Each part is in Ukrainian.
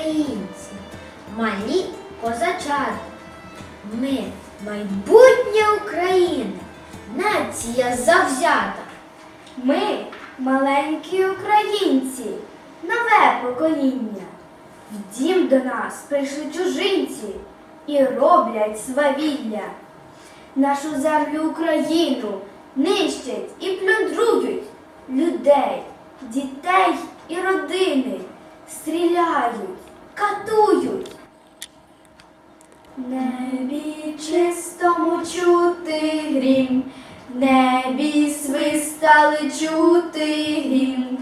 українці, малі козачата. Ми майбутнє України, нація завзята. Ми маленькі українці, нове покоління. В дім до нас прийшли чужинці і роблять свавілля. Нашу землю Україну нищать і плюндрують людей, дітей і родини, стріляють, катують. В небі чистому чути грім, в небі свистали чути грім,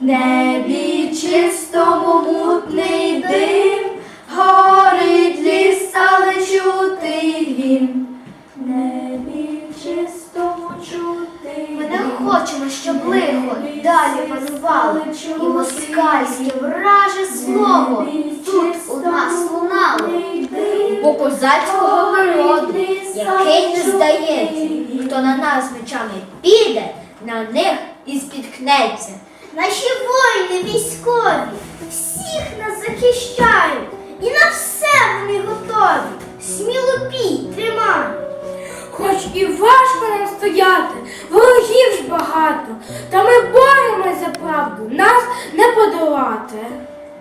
в небі чистому мутний хочемо, щоб лихо далі панувало, і москальське враже слово тут у нас лунало. Бо козацького народу, який не здається, хто на нас мечами піде, на них і спіткнеться. Наші воїни військові всіх нас захищають, і на все вони готові. Сміло пій, тримай. Хоч і важко нам стояти, ворогів ж багато, та ми боремось за правду, нас не подолати.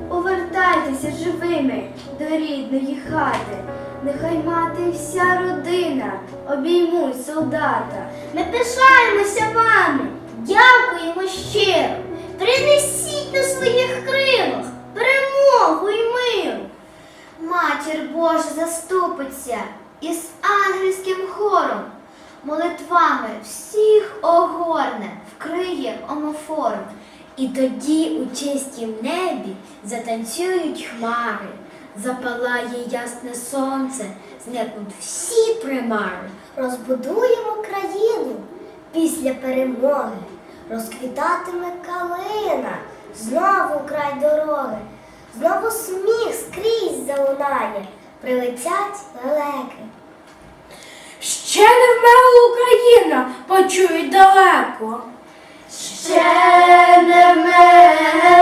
Повертайтеся живими до рідної хати. Нехай мати вся родина обіймуть солдата. Ми пишаємося вами, дякуємо щиро. Принесіть на своїх крилах перемогу і мир. Матір Божа заступиться із ангельським хором, молитвами всіх огорне, вкриє омофором. І тоді у чистім небі затанцюють хмари, запалає ясне сонце, зникнуть всі примари. Розбудуємо країну після перемоги. Розквітатиме калина, знову край дороги, знову сміх скрізь залунає, прилетять лелеки. Ще не вмерла Україна, почують далеко. Ще не вмерла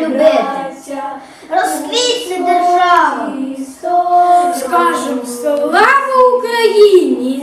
любити. Розквітне держава. Скажемо слава Україні!